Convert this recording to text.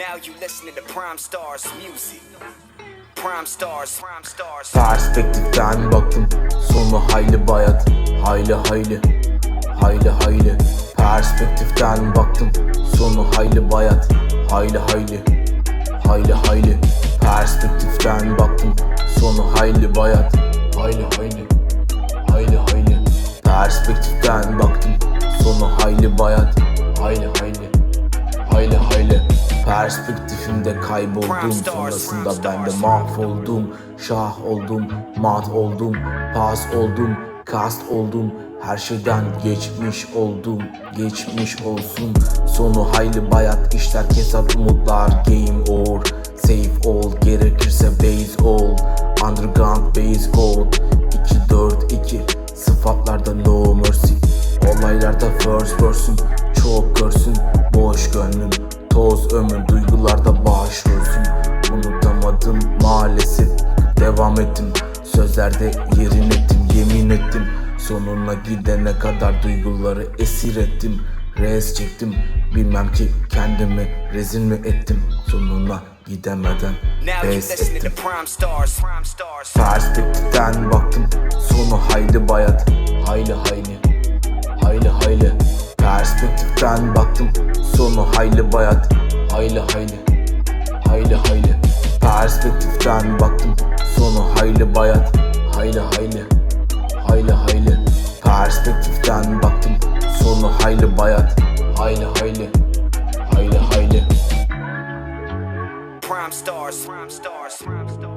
Now you listening to Prime Stars music. Prime Stars, Prime Stars. Perspektiften baktım. Sonu hayli bayat. Hayli hayli. Hayli hayli. Perspektiften baktım. Sonu hayli bayat. Hayli hayli. Hayli hayli. Perspektiften baktım. Sonu hayli bayat. Hayli hayli. Hayli hayli. Perspektiften baktım. Sonu hayli bayat. Hayli hayli Perspektifimde kayboldum. Sonrasında ben de mahvoldum. Şah oldum, mat oldum, pas oldum, kast oldum. Her şeyden geçmiş oldum, geçmiş olsun. Sonu hayli bayat işler kesat umutlar game over. Safe ol, gerekirse base ol. Underground base gold 2-4-2 Sıfatlarda no mercy. Olaylarda first person Çok görsün. Boş gönlüm Toz ömür duygularda başrolsün Unutamadım maalesef. Devam ettim. Sözlerde yerin ettim yemin ettim. Sonuna gidene kadar duyguları esir ettim. Res çektim. Bilmem ki kendimi rezil mi ettim? Sonuna gidemeden listening ettim. Perspektiften baktım. Sonu hayli bayat. Hayli hayli. Hayli hayli Perspektiften baktım sonu hayli bayat. Hayli hayli. Hayli hayli. Perspektiften baktım sonu hayli bayat. Hayli hayli. Hayli hayli. Perspektiften baktım sonu hayli bayat. Hayli hayli. Hayli hayli. Prime Stars, Prime Stars, Prime Stars.